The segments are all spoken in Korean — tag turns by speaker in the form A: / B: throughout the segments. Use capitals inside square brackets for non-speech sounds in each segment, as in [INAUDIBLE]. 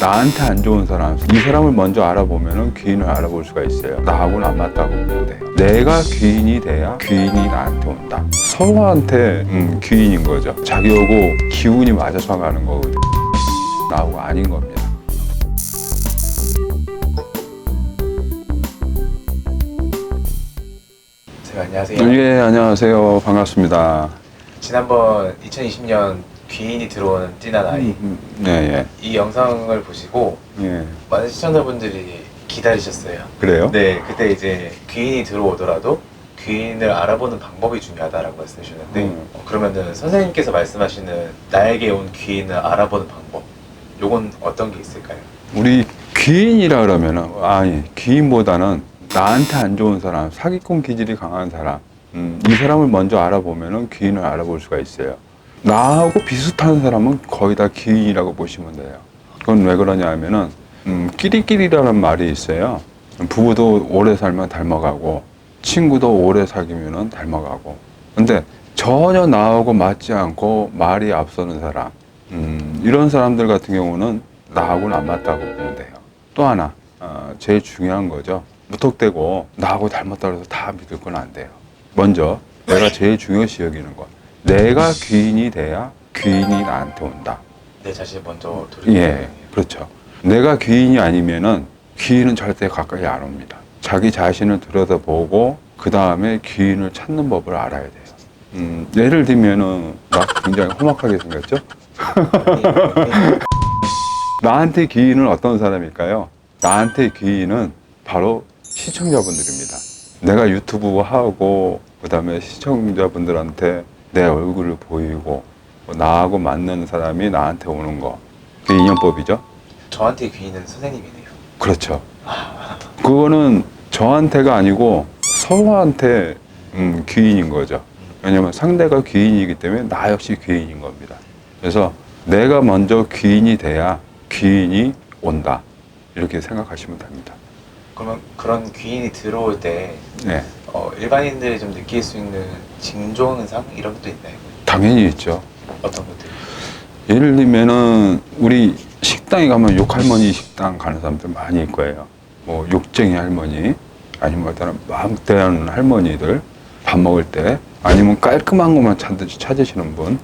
A: 나한테 안 좋은 사람, 이 사람을 먼저 알아보면 귀인을 알아볼 수가 있어요. 나하고는 안 맞다고 보는데 내가 귀인이 돼야 귀인이 나한테 온다. 서로한테 음, 귀인인 거죠. 자기하고 기운이 맞아서 가는 거거든요. 나하고 아닌 겁니다.
B: 네, 안녕하세요.
A: 예, 안녕하세요. 반갑습니다.
B: 지난번 2020년 귀인이 들어오는 띠나 나이
A: 음, 네,
B: 이 영상을 보시고
A: 예. 예.
B: 많은 시청자분들이 기다리셨어요.
A: 그래요?
B: 네, 그때 이제 귀인이 들어오더라도 귀인을 알아보는 방법이 중요하다라고 말씀해 주셨는데
A: 음.
B: 어, 그러면은 선생님께서 말씀하시는 나에게 온 귀인을 알아보는 방법 요건 어떤 게 있을까요?
A: 우리 귀인이라 그러면은 아니 귀인보다는 나한테 안 좋은 사람, 사기꾼 기질이 강한 사람, 음, 이 사람을 먼저 알아보면은 귀인을 알아볼 수가 있어요. 나하고 비슷한 사람은 거의 다 귀인이라고 보시면 돼요. 그건 왜 그러냐면은 음, 끼리끼리라는 말이 있어요. 부부도 오래 살면 닮아가고 친구도 오래 사귀면은 닮아가고. 근데 전혀 나하고 맞지 않고 말이 앞서는 사람, 음, 이런 사람들 같은 경우는 나하고는 안 맞다고 보면 돼요. 또 하나, 어, 제일 중요한 거죠. 무턱대고 나하고 닮았다고 해서 다 믿을 건 안 돼요. 먼저 내가 제일 중요시 여기는 건 내가 귀인이 돼야 귀인이 나한테 온다.
B: 내 자신을 먼저 돌이키는
A: 예, 그렇죠. 내가 귀인이 아니면은 귀인은 절대 가까이 안 옵니다. 자기 자신을 들여다보고 그 다음에 귀인을 찾는 법을 알아야 돼요. 음, 예를 들면은 나 굉장히 험악하게 생겼죠? [LAUGHS] 나한테 귀인은 어떤 사람일까요? 나한테 귀인은 바로 시청자분들입니다. 내가 유튜브 하고 그다음에 시청자분들한테 내 얼굴을 보이고 뭐 나하고 맞는 사람이 나한테 오는 거. 그게 인연법이죠.
B: 저한테 귀인은 선생님이네요.
A: 그렇죠. 그거는 저한테가 아니고 서로한테 음, 귀인인 거죠. 왜냐면 상대가 귀인이기 때문에 나 역시 귀인인 겁니다. 그래서 내가 먼저 귀인이 돼야 귀인이 온다. 이렇게 생각하시면 됩니다.
B: 그러면 그런 귀인이 들어올 때
A: 네.
B: 어, 일반인들이 좀 느낄 수 있는 징조 현상 이런 것도 있나요?
A: 당연히 있죠.
B: 어떤 것들?
A: 예를 들면은 우리 식당에 가면 욕할머니 식당 가는 사람들 많이 있을 거예요. 뭐 욕쟁이 할머니 아니면 일단은 막대한 할머니들 밥 먹을 때 아니면 깔끔한 것만 찾듯이 찾으시는 분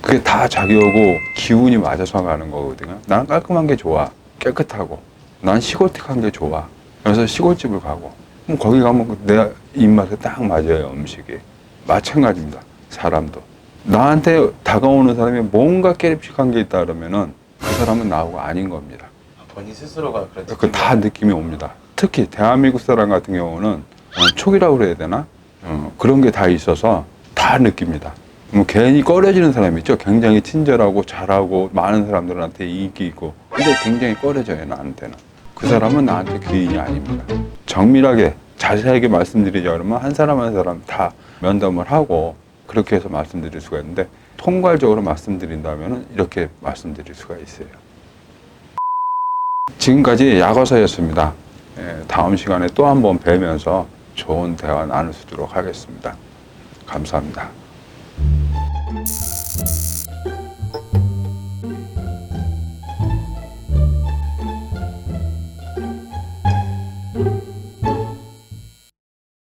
A: 그게 다 자기하고 기운이 맞아서 가는 거거든요. 나는 깔끔한 게 좋아. 깨끗하고. 난 시골틱한 게 좋아. 그래서 시골집을 가고. 그럼 거기 가면 내 입맛에 딱 맞아요, 음식이. 마찬가지입니다. 사람도. 나한테 다가오는 사람이 뭔가 깨립식한 게 있다 그러면은 그 사람은 나하고 아닌 겁니다.
B: 아, 본인 스스로가 그런
A: 그다 느낌이 옵니다. 특히 대한민국 사람 같은 경우는 어, 촉이라고 그래야 되나? 어, 그런 게 다 있어서 다 느낍니다. 뭐 괜히 꺼려지는 사람 있죠. 굉장히 친절하고 잘하고 많은 사람들한테 인기 있고 근데 굉장히 꺼려져요 나한테는. 그 사람은 나한테 귀인이 아닙니다. 정밀하게 자세하게 말씀드리자 그러면 한 사람 한 사람 다 면담을 하고 그렇게 해서 말씀드릴 수가 있는데 통괄적으로 말씀드린다면 이렇게 말씀드릴 수가 있어요. 지금까지 약어사였습니다. 예, 다음 시간에 또 한 번 뵈면서 좋은 대화 나눌 수 있도록 하겠습니다. 감사합니다.